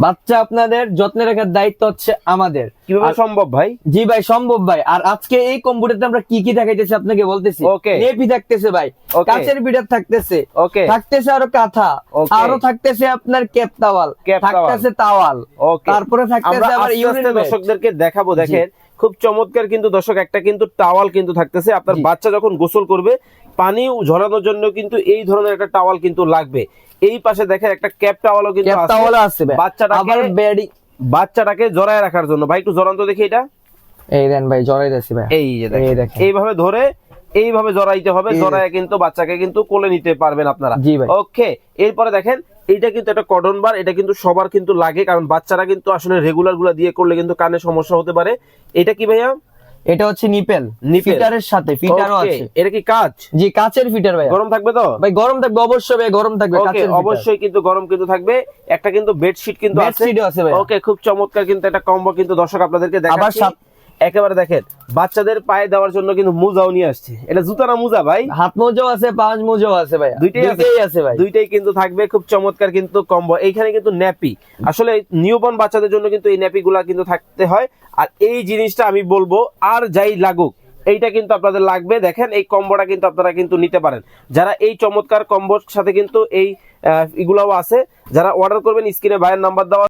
বাচ্চা আপনাদের যত্নে রাখার দায়িত্ব হচ্ছে আমাদের। কীভাবে সম্ভব ভাই? জি ভাই সম্ভব ভাই। আর আজকে এই কম্পিউটারতে আমরা কি কি দেখাইতেছি আপনাকে বলতেছি। ওকে। নেপি থাকতেছে ভাই. কাচের বিটার থাকতেছে। ওকে। থাকতেছে আরও কাঁথা. আরও থাকতেছে আপনার কেপ তাওয়াল. থাকতেছে তাওয়াল। ওকে। তারপরে থাকতেছে আবার দর্শকদেরকে দেখাবো দেখেন। খুব চমৎকার কিন্তু দর্শক একটা কিন্তু টাওয়াল কিন্তু থাকতেছে। আপনার বাচ্চা যখন গোসল করবে পানি ঝরানোর জন্য কিন্তু এই ধরনের একটা টাওয়াল কিন্তু লাগবে। এই পাশে দেখেন একটা ক্যাপ টাওয়ালও কিন্তু আছে। বাচ্চাটাকে বেডি বাচ্চাটাকে জড়ায় রাখার জন্য। ভাই একটু জড়ান্ত দেখি এটা। এই দেন ভাই জড়াই দিছি ভাই। এই যে এই দেখেন। দেখেন। এইভাবে ধরে এইভাবে জড়াইতে হবে। জড়ায় কিন্তু বাচ্চাকে কিন্তু কোলে নিতে পারবেন আপনারা। ওকে এরপরে দেখেন এইটা কিন্তু একটা কটন বার এটা কিন্তু সবার কিন্তু লাগে কারণ বাচ্চারা কিন্তু আসলে রেগুলারগুলা দিয়ে করলে কিন্তু কানে সমস্যা হতে পারে। এটা কি ভাইয়া? এটা হচ্ছে নিপেল। ফিটারের সাথে ফিটারও আছে। এটা কি কাজ জি কাচের ফিটার ভাই গরম থাকবে তো? ভাই গরম থাকবে অবশ্যই ভাই গরম থাকবে কাচের অবশ্যই কিন্তু গরম কিন্তু থাকবে। একটা কিন্তু বেডশিট কিন্তু আছে। বেডশিটও আছে ভাই ওকে খুব চমৎকার কিন্তু একটা কম্বো কিন্তু দর্শক আপনাদেরকে দেখাচ্ছি। সাত- একেবারে দেখেন বাচ্চাদের পায়ে দেওয়ার জন্য কিন্তু মুজাও নিয়ে আসছে। এটা জুতা না মুজা ভাই? হাত মোজাও আছে পাঁচ মোজাও আছে ভাই দুইটাই আছে? আছে ভাই। দুইটাই কিন্তু থাকবে খুব চমৎকার কিন্তু কম্বো এইখানে কিন্তু ন্যাপি আসলে নিউবর্ন বাচ্চাদের জন্য কিন্তু এই ন্যাপি গুলা কিন্তু থাকতে হয়। আর এই জিনিসটা আমি বলব আর যাই লাগুক এইটা কিন্তু আপনাদের লাগবে। দেখেন এই কম্বোটা কিন্তু আপনারা কিন্তু নিতে পারেন। যারা এই চমৎকার কম্বোর সাথে কিন্তু এই এগুলাও আছে যারা অর্ডার করবেন স্ক্রিনে ভাইয়ের নাম্বার দেওয়া